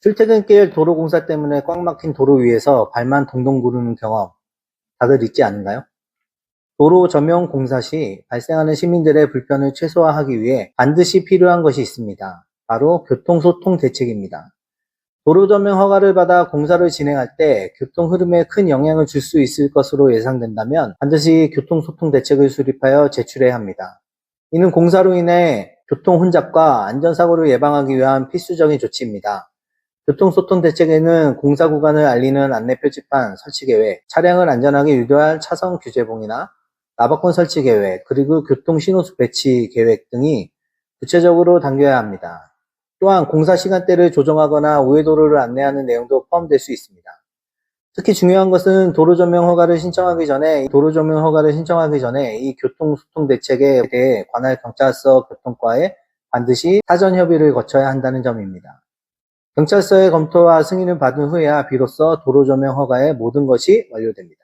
출퇴근길 도로공사 때문에 꽉 막힌 도로 위에서 발만 동동 구르는 경험 다들 있지 않은가요? 도로 점용 공사 시 발생하는 시민들의 불편을 최소화하기 위해 반드시 필요한 것이 있습니다. 바로 교통소통 대책입니다. 도로 점용 허가를 받아 공사를 진행할 때 교통 흐름에 큰 영향을 줄 수 있을 것으로 예상된다면 반드시 교통소통 대책을 수립하여 제출해야 합니다. 이는 공사로 인해 교통 혼잡과 안전사고를 예방하기 위한 필수적인 조치입니다. 교통소통 대책에는 공사 구간을 알리는 안내 표지판 설치 계획, 차량을 안전하게 유도할 차선 규제봉이나 나바콘 설치 계획, 그리고 교통 신호수 배치 계획 등이 구체적으로 담겨야 합니다. 또한 공사 시간대를 조정하거나 우회도로를 안내하는 내용도 포함될 수 있습니다. 특히 중요한 것은 도로 조명 허가를 신청하기 전에 도로 조명 허가를 신청하기 전에 이 교통 소통 대책에 대해 관할 경찰서 교통과에 반드시 사전 협의를 거쳐야 한다는 점입니다. 경찰서의 검토와 승인을 받은 후에야 비로소 도로 조명 허가의 모든 것이 완료됩니다.